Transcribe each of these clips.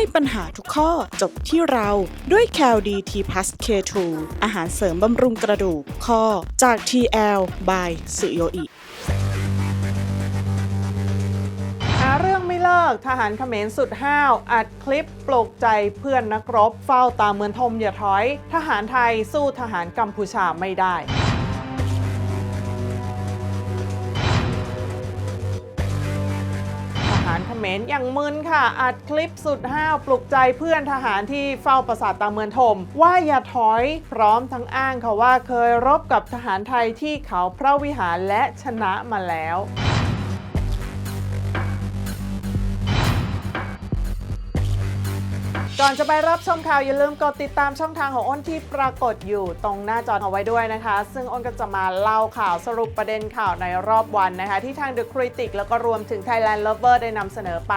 ให้ปัญหาทุกข้อจบที่เราด้วย c a l d t p l u s K2 อาหารเสริมบำรุงกระดูกข้อจาก TL by สุโยอิหาเรื่องไม่เลิกทหารเขมรสุดห้าว อัดคลิปปลุกใจเพื่อนนักรบ เฝ้าตาเมือนทมอย่าถอย ทหารไทยสู้ทหารกัมพูชาไม่ได้ มนอย่างมึนค่ะ อัดคลิปสุดห้าวปลุกใจเพื่อนทหารที่เฝ้าปราสาทตาเมือนทมว่าอย่าถอยพร้อมทั้งอ้างค่ะว่าเคยรบกับทหารไทยที่เขาพระวิหารและชนะมาแล้ว ก่อนจะไปรับชมข่าวอย่าลืมกดติดตามช่องทางของอ้นที่ปรากฏอยู่ตรงหน้าจอเอาไว้ด้วยนะคะ ซึ่งอ้นก็จะมาเล่าข่าวสรุปประเด็นข่าวในรอบวันนะคะ ที่ทาง The Critic แล้วก็รวมถึง Thailand Lover ได้นำเสนอไป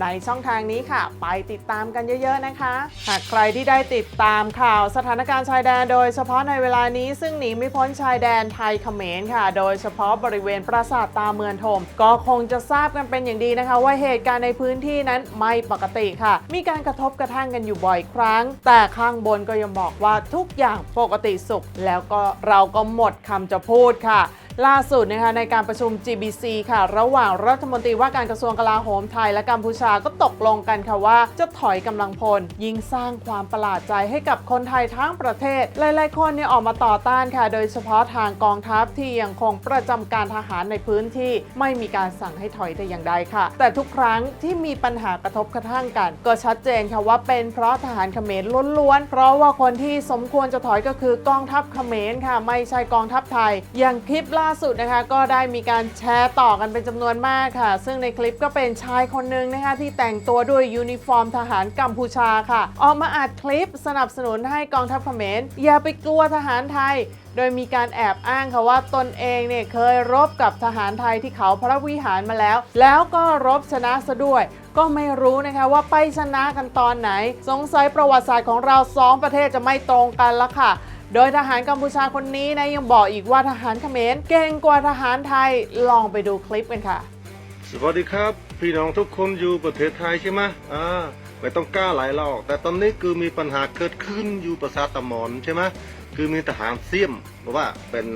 ในช่องทางนี้ค่ะ ไปติดตามกันเยอะๆนะคะ หากใครที่ได้ติดตามข่าวสถานการณ์ชายแดน โดยเฉพาะในเวลานี้ซึ่งหนีไม่พ้นชายแดนไทยเขมรค่ะ โดยเฉพาะบริเวณปราสาทตาเมือนทม ก็คงจะทราบกันเป็นอย่างดีนะคะ ว่าเหตุการณ์ในพื้นที่นั้นไม่ปกติค่ะ มีการกระทบกระทั่งกันอยู่บ่อยครั้ง แต่ข้างบนก็ยังบอกว่าทุกอย่างปกติสุข แล้วก็เราก็หมดคำจะพูดค่ะ ล่าสุดนะคะในการประชุม GBC ค่ะ ระหว่างรัฐมนตรีว่าการกระทรวงกลาโหมไทยและกัมพูชาก็ตกลงกันค่ะว่า จะถอยกำลังพล ยิ่งสร้างความประหลาดใจให้กับคนไทยทั้งประเทศ หลายๆ คนเนี่ยออกมาต่อต้านค่ะ โดยเฉพาะทางกองทัพที่ยังคงประจำการทหารในพื้นที่ ไม่มีการสั่งให้ถอยแต่อย่างใดค่ะ แต่ทุกครั้งที่มีปัญหากระทบกระทั่งกัน ก็ชัดเจนค่ะว่าเป็นเพราะทหารเขมรล้วนๆเพราะว่าคนที่สมควรจะถอยก็คือกองทัพเขมรค่ะ ไม่ใช่กองทัพไทยอย่างคลิปล่าล่าสุดนะคะก็ได้มีการแชร์ต่อกันเป็นจำนวนมากค่ะ ซึ่งในคลิปก็เป็นชายคนหนึ่งนะคะที่แต่งตัวด้วยยูนิฟอร์มทหารกัมพูชาค่ะ ออกมาอัดคลิปสนับสนุนให้กองทัพเขมรอย่าไปกลัวทหารไทยโดยมีการแอบอ้างค่ะว่าตนเองเนี่ยเคยรบกับทหารไทยที่เขาพระวิหารมาแล้ว แล้วก็รบชนะซะด้วย ก็ไม่รู้นะคะว่าไปชนะกันตอนไหน สงสัยประวัติศาสตร์ของเราสองประเทศจะไม่ตรงกันละค่ะ โดยทหารกัมพูชาคนนี้นะยังบอกอีกว่าทหารเขมรเก่งกว่าทหารไทยลองไปดูคลิปกันค่ะ สวัสดีครับ พี่น้องทุกคนอยู่ประเทศไทยใช่ไหมอ่าไม่ต้องกล้าหลายหรอกแต่ตอนนี้คือมีปัญหาเกิดขึ้นอยู่ประสาทตะหมอนใช่ไหมคือมีทหารเสี้ยมบอกว่าเป็น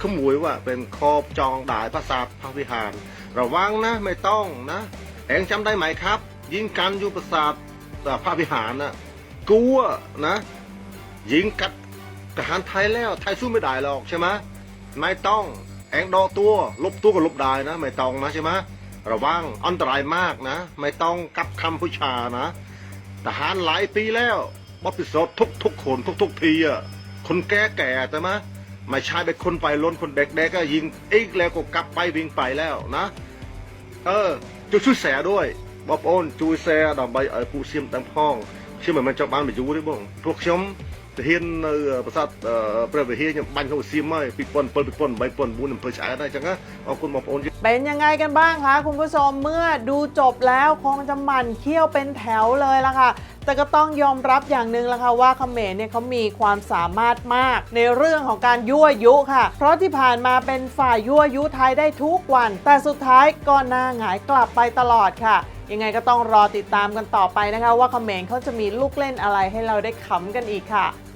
ขโมยว่าเป็นคอบจองด่ายพระศาพระวิหารระวังนะไม่ต้องนะเองจำได้ไหมครับ ยิงกันอยู่ประสาทพระวิหารนะกลัวนะ ยิงกัด ทหารไทยแล้วไทยสู้ไม่ได้หรอกใช่ไหมไม่ต้องแองดอตัวลบตัวก็ลบได้นะ ไม่ต้องนะใช่ไหมระวังอันตรายมากนะ ไม่ต้องกับคำผู้ชานะทหารหลายปีแล้วบอพิสดทุกทุกคนทุกทุกทีอะคนแก่แก่แต่มะไม่ใช่เป็นคนไปล้นคนเด็กๆก็ยิงอีกแล้วก็กลับไปวิ่งไปแล้วนะ เออจะช่วยแสด้วยบอบโอนช่วยแสดอกใบเออผู้เสียมตามห้องเชื่อเหมือนมันจ้าบ้านไปอยู่ได้บ้างพวกชม จะเห็นในประสาทเอ่อประเวทีเนี่ยบ้านเขาเสีมไหมปิดปนเปิดปิดปนใบปนบุญเภอฉายได้จังนะขอบคุณบอบโอนเป็นยังไงกันบ้างคะคุณผู้ชมเมื่อดูจบแล้วคงจะหมั่นเคี้ยวเป็นแถวเลยละค่ะ แต่ก็ต้องยอมรับอย่างหนึ่งละค่ะว่าเขมรเนี่ยเขามีความสามารถมาก ในเรื่องของการยั่วยุค่ะ เพราะที่ผ่านมาเป็นฝ่ายยั่วยุไทยได้ทุกวัน แต่สุดท้ายก็หน้าหงายกลับไปตลอดค่ะยังไงก็ต้องรอติดตามกันต่อไปนะคะ ว่าเขมรเขาจะมีลูกเล่นอะไรให้เราได้ขำกันอีกค่ะ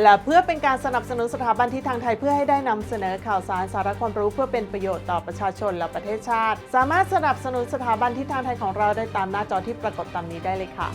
และเพื่อเป็นการสนับสนุนสถาบันที่ทางไทยเพื่อให้ได้นำเสนอข่าวสารสาระความรู้เพื่อเป็นประโยชน์ต่อประชาชนและประเทศชาติ สามารถสนับสนุนสถาบันที่ทางไทยของเราได้ตามหน้าจอที่ปรากฏตามนี้ได้เลยค่ะ